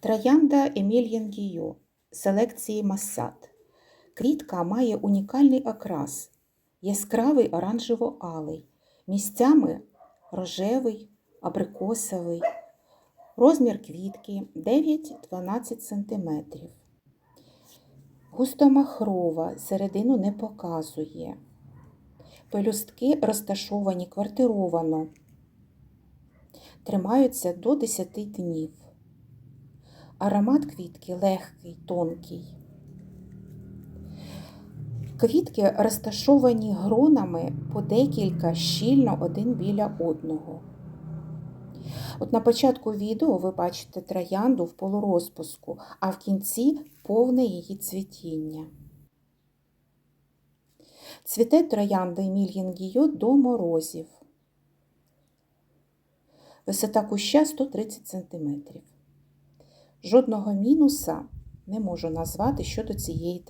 Троянда Емільян Гіо селекції Масад. Квітка має унікальний окрас, яскравий оранжево-алий, місцями рожевий, абрикосовий. Розмір квітки 9-12 см. Густомахрова, середину не показує. Пелюстки розташовані квартировано, тримаються до 10 днів. Аромат квітки легкий, тонкий. Квітки розташовані гронами по декілька щільно один біля одного. От на початку відео ви бачите троянду в полурозпуску, а в кінці повне її цвітіння. Цвіте троянда Емільян Гіо до морозів. Висота куща 130 см. Жодного мінуса не можу назвати щодо цієї троянди.